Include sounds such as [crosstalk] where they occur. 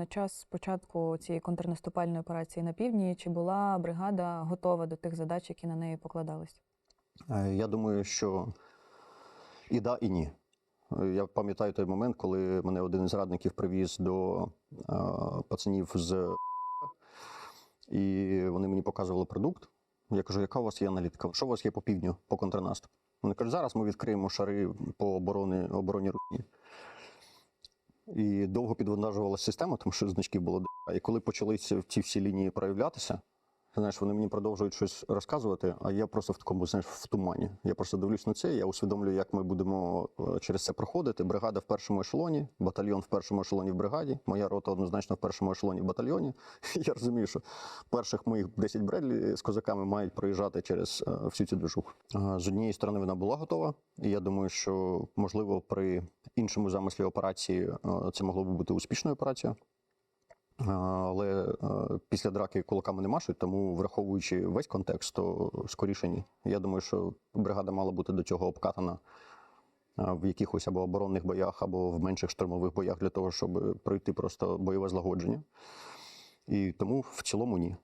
на час початку цієї контрнаступальної операції на півдні, чи була бригада готова до тих задач, які на неї покладались? Е, Я думаю, що і да, і ні. Е, Я пам'ятаю той момент, коли мене один із радників привіз до е, пацанів з [laughs] і вони мені показували продукт. Я кажу, яка у вас є аналітика? Що у вас є по півдню, по контрнаступу? Вони кажуть, зараз ми відкриємо шари по обороні, обороні Русні. І довго підвантажувалася система, тому що значків було до. І коли почалися ці всі лінії проявлятися, знаєш, вони мені продовжують щось розказувати, а я просто в такому, знаєш, в тумані. Я просто дивлюсь на це, я усвідомлюю, як ми будемо е, через це проходити. Бригада в першому ешелоні, батальйон в першому ешелоні в бригаді, моя рота однозначно в першому ешелоні в батальйоні. [laughs] Я розумію, що перших моїх 10 бредлі з козаками мають проїжджати через е, всю цю движуху. Е, З однієї сторони, вона була готова, і я думаю, що можливо при іншому замислі операції е, це могло би бути успішною операцією. Але е, після драки кулаками не машуть, тому враховуючи весь контекст, то скоріше ні. Я думаю, що бригада мала бути до цього обкатана в якихось або оборонних боях, або в менших штурмових боях для того, щоб пройти просто бойове злагодження. І тому в цілому ні.